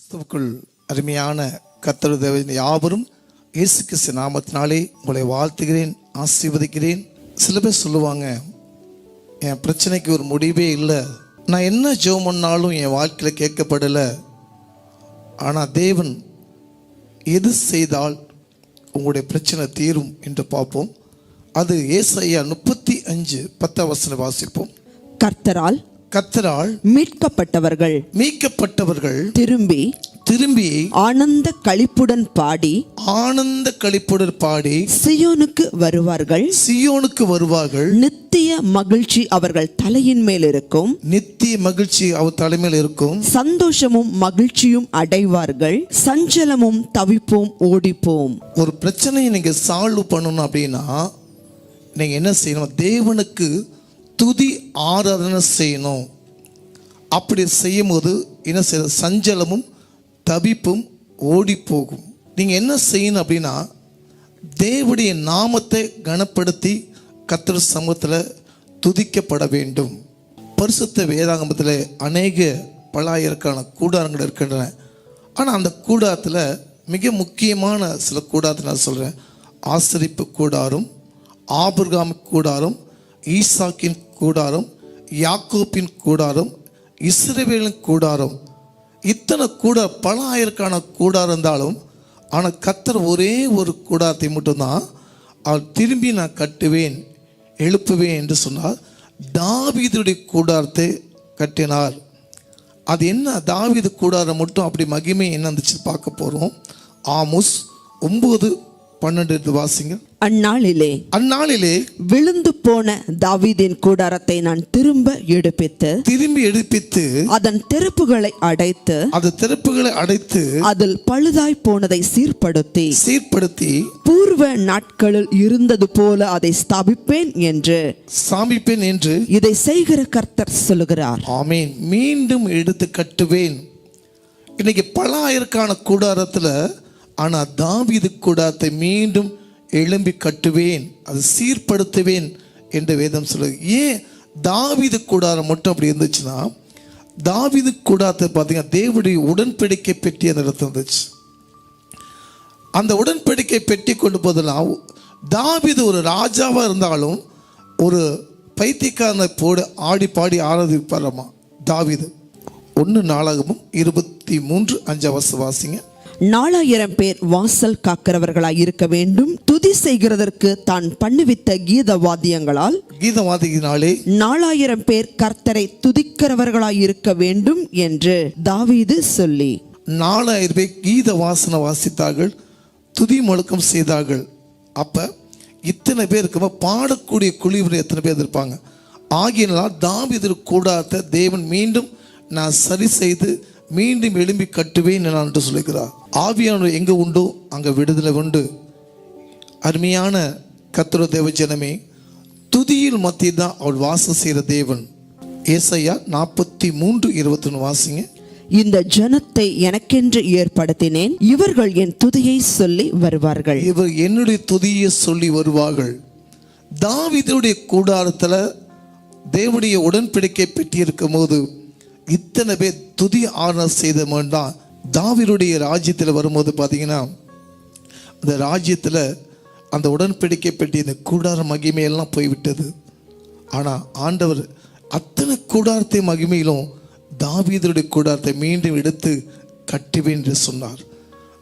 கிறிஸ்துவுக்குள் அருமையான கத்தரு தேவன் யாவரும் இயேசு கிறிஸ்து நாமத்தினாலே உங்களை வாழ்த்துகிறேன் ஆசீர்வதிக்கிறேன். சில பேர் சொல்லுவாங்க என் பிரச்சனைக்கு ஒரு முடிவே இல்லை. நான் என்ன ஜெபம் பண்ணாலும் என் வாழ்க்கையில் கேட்கப்படலை. ஆனால் தேவன் எது செய்தால் உங்களுடைய பிரச்சனை தீரும் என்று பார்ப்போம். அது ஏசையா முப்பத்தி அஞ்சு பத்தாம் வசனம் வாசிப்போம். கர்த்தரால் கத்தரால் மீட்கப்பட்டவர்கள் மீட்கப்பட்டவர்கள் திரும்பி திரும்பி ஆனந்த களிப்புடன் பாடி ஆனந்த களிப்புடன் பாடி சியோனுக்கு வருவார்கள். சியோனுக்கு வருவார்கள். நித்திய மகிழ்ச்சி அவர்கள் தலையின் மேல் இருக்கும். நித்திய மகிழ்ச்சி அவர் தலைமையில் இருக்கும். சந்தோஷமும் மகிழ்ச்சியும் அடைவார்கள். சஞ்சலமும் தவிப்போம் ஓடிப்போம். ஒரு பிரச்சனையை நீங்க சால்வ் பண்ணணும் அப்படின்னா நீங்க என்ன செய்யணும்? தேவனுக்கு துதி ஆராதனை செய்யணும். அப்படி செய்யும்போது என்ன செய்ய சஞ்சலமும் தவிப்பும் ஓடி போகும் நீங்கள் என்ன செய்யணும் அப்படின்னா தேவடைய நாமத்தை கனப்படுத்தி கத்தர் சமூகத்தில் துதிக்கப்பட வேண்டும். பரிசுத்த வேதாகமத்தில் அநேக பலாயிரக்கான கூடாரங்கள் இருக்கின்றன. ஆனால் அந்த கூடாரத்தில் மிக முக்கியமான சில கூடாரத்தை நான் சொல்கிறேன் ஆசரிப்பு கூடாரம் ஆபிரகாம் கூடாரம் ஈசாக்கின் கூடாரம் யாக்கோப்பின் கூடாரம் இஸ்ரேவேலின் கூடாரம். இத்தனை கூட பல ஆயிரக்கான கூடாரம் இருந்தாலும் ஆனால் கத்தர் ஒரே ஒரு கூடாரத்தை மட்டும்தான் அவர் திரும்பி நான் கட்டுவேன் எழுப்புவேன் என்று சொன்னார் தாவீதுடைய கூடாரத்தை கட்டினார். அது என்ன? தாவீது கூடாரம் மட்டும் அப்படி மகிமை என்ன இருந்துச்சு பார்க்க போகிறோம் ஆமுஸ் ஒம்பது பன்னெண்டு வாசிங்க. அந்நாளிலே அந்நாளிலே விழுந்து போன தாவீதின் கூடாரத்தை நான் திரும்ப எடுப்பித்து திரும்பி எடுப்பித்து அதன் தெருப்புகளை அடைத்து அது திறப்புகளை அடைத்து அதில் பழுதாய் போனதை சீர்படுத்தி சீர்படுத்தி பூர்வ நாட்களில் இருந்தது போல அதை ஸ்தாபிப்பேன் என்று சாமிப்பேன் என்று இதை செய்கிற கர்த்தர் சொல்லுகிறார். ஆமீன். மீண்டும் எடுத்து கட்டுவேன். இன்னைக்கு பல ஆயிரக்கான கூடாரத்தில் ஆனால் தாவிது கூடாத்தை மீண்டும் எழும்பி கட்டுவேன் அது சீர்படுத்துவேன் என்று வேதம் சொல்லுது. ஏன் தாவிது கூடாரம் மட்டும் அப்படி இருந்துச்சுன்னா தாவிது கூடாத்தை பார்த்தீங்கன்னா தேவனுடைய உடன்படிக்கை பெட்டி அந்த இடத்துல இருந்துச்சு. அந்த உடன்படிக்கை பெட்டி கொண்டு போதெல்லாம் தாவிது ஒரு ராஜாவாக இருந்தாலும் ஒரு பைத்தியக்காரனை போடு ஆடி பாடி ஆராதிப்பாரம்மா தாவிது. ஒன்று நாளாகமும் இருபத்தி மூன்று அஞ்சாவது வாசிங்க. நாலாயிரம் பேர் வாசல் காக்கிறவர்களாய் இருக்க வேண்டும். துதி செய்கிறதற்கு தான் பண்ணுவித்த கீத வாத்தியங்களால் கீதவாதியினாலே நாலாயிரம் பேர் கர்த்தரை துதிக்கிறவர்களாய் இருக்க வேண்டும் என்று தாவீது சொல்லி. நாலாயிரம் பேர் கீத வாசனை வாசித்தார்கள் துதி முழக்கம் செய்தார்கள். அப்போ இத்தனை பேர் இருக்கும்போது பாடக்கூடிய குழுவினர் எத்தனை பேர் இருப்பாங்க ஆகியனால் தாவீது கூடாத தேவன் மீண்டும் நான் சரி செய்து மீண்டும் எழும்பி கட்டுவேன் நான் என்று சொல்லுகிறார். ஆவியானவர் எங்கே உண்டோ அங்கே விடுதலை உண்டு. அருமையான கத்திர தேவ ஜனமே துதியில் மத்தியில் தான் அவள் வாசம் செய்கிற தேவன். ஏசையா நாற்பத்தி மூன்று இருபத்தொன்று வாசிங்க. இந்த ஜனத்தை எனக்கென்று ஏற்படுத்தினேன் இவர்கள் என் துதியை சொல்லி வருவார்கள். இவர் என்னுடைய துதியை சொல்லி வருவார்கள். தாவீதுடைய கூடாரத்தில் தேவனுடைய உடன்படிக்கை பெட்டி இருக்கும் போது இத்தனை பேர் துதி ஆரணம் செய்த தான் தாவிருடைய ராஜ்யத்தில் வரும்போது பார்த்தீங்கன்னா அந்த ராஜ்யத்தில் அந்த உடன்படிக்கை பெட்டி இந்த கூடார மகிமையெல்லாம் போய்விட்டது. ஆனால் ஆண்டவர் அத்தனை கூடாரத்தை மகிமையிலும் தாவீதருடைய கூடாரத்தை மீண்டும் எடுத்து கட்டுவேன் என்று சொன்னார்.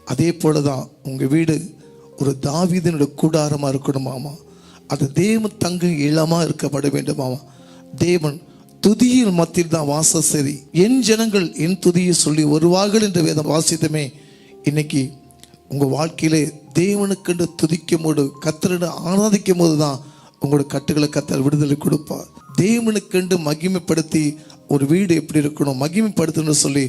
அதே போல தான் உங்கள் வீடு ஒரு தாவீதனுடைய கூடாரமாக இருக்கணுமாமா? அது தேவன் தங்கும் இளமாக இருக்கப்பட வேண்டுமாமா? தேவன் துதியில் மத்தியில் தான் வாசம் சரி என் ஜனங்கள் என் துதியை சொல்லி வருவார்கள் என்ற வேதம் வாசித்தமே. இன்னைக்கு உங்கள் வாழ்க்கையிலே தேவனுக்கென்று துதிக்கும் போது கத்தரிட ஆராதிக்கும் போது தான் உங்களோட கட்டுகளை கத்தர் விடுதலை கொடுப்பார். தேவனுக்கென்று மகிமைப்படுத்தி ஒரு வீடு எப்படி இருக்கணும் மகிமைப்படுத்தணும்னு சொல்லி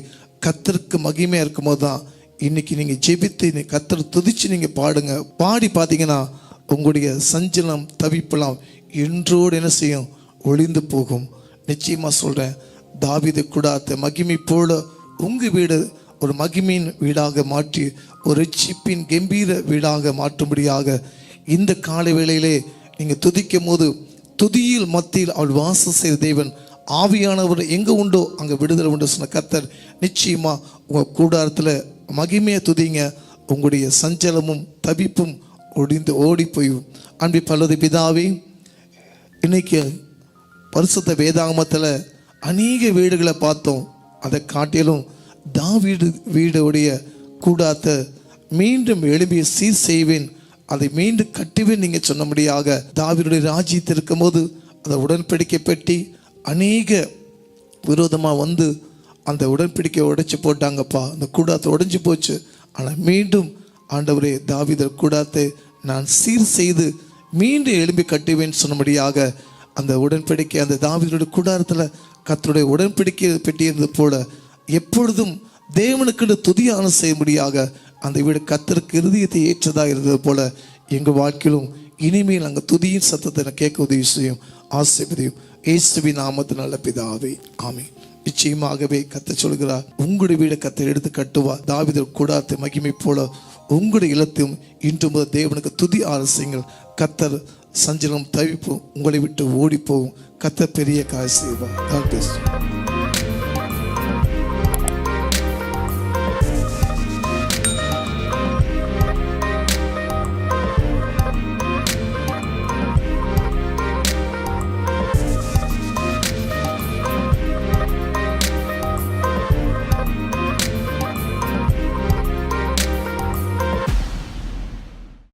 கத்தருக்கு மகிமையாக இருக்கும்போது தான் இன்னைக்கு நீங்கள் ஜெபித்து கத்தர் துதிச்சு நீங்கள் பாடுங்க. பாடி பார்த்தீங்கன்னா உங்களுடைய சஞ்சலம் தவிப்பெல்லாம் என்றோடு என்ன செய்யும்? ஒளிந்து போகும். நிச்சயமாக சொல்கிறேன் தாவிது கூடாத்த மகிமை போல உங்கள் வீடு ஒரு மகிமையின் வீடாக மாற்றி ஒரு சிப்பின் கம்பீர வீடாக மாற்றும்படியாக இந்த காலை வேளையிலே நீங்கள் துதிக்கும் போது துதியில் மத்தியில் அவள் வாசம் செய்த தேவன் ஆவியானவர் எங்கே உண்டோ அங்கே விடுதலை உண்டு சொன்ன கர்த்தர் நிச்சயமா உங்கள் கூடாரத்தில் மகிமையை துதிங்க உங்களுடைய சஞ்சலமும் தவிப்பும் ஒடிந்து ஓடி போயும் அன்பி பல்லது பிதாவே இன்னைக்கு பரிசுத்த வேதாகமத்தில் அநேக வீடுகளை பார்த்தோம். அதை காட்டிலும் தாவீடு வீடுடைய கூடாத்தை மீண்டும் எழுப்பிய சீர் செய்வேன். அதை மீண்டும் கட்டுவேன் நீங்கள் சொன்னபடியாக தாவீருடைய ராஜ்யத்தில் இருக்கும்போது அந்த உடன்படிக்கை பெட்டி அநேக விரோதமாக வந்து அந்த உடன்படிக்கை உடைச்சி போட்டாங்கப்பா. அந்த கூடாத்தை உடைஞ்சி போச்சு. ஆனால் மீண்டும் ஆண்டவரே தாவிதர் கூடாத்தை நான் சீர் செய்து மீண்டும் எழும்பி கட்டுவேன் சொன்னபடியாக அந்த உடன்படிக்கை அந்த தாவீதுடைய கூடாரத்தில் கத்தருடைய உடன்படிக்கை பெட்டி போல எப்பொழுதும் தேவனுக்கு துதியான செய்யும்படியாக அந்த வீடு கத்தருக்கு இறுதியத்தை ஏற்றதாக இருந்தது போல எங்கள் வாழ்க்கையிலும் இனிமேல் அங்கே துதியின் சத்தத்தை நான் கேட்க உதவி செய்யும். ஆசைப்பதியும் ஏசுவி நாமத்து நல்ல பிதாவே. ஆமே நிச்சயமாகவே கத்த சொல்கிறார் உங்களுடைய வீடை கத்தை எடுத்து கட்டுவா தாவிதர் கூடாரத்தை மகிமை போல உங்களுடைய இல்லத்தையும் இன்று முதல் தேவனுக்கு துதி ஆலசியங்கள். கத்தர் சஞ்சலம் தவிப்போம் உங்களை விட்டு ஓடிப்போவும் கத்தர் பெரிய காய் செய்வார்.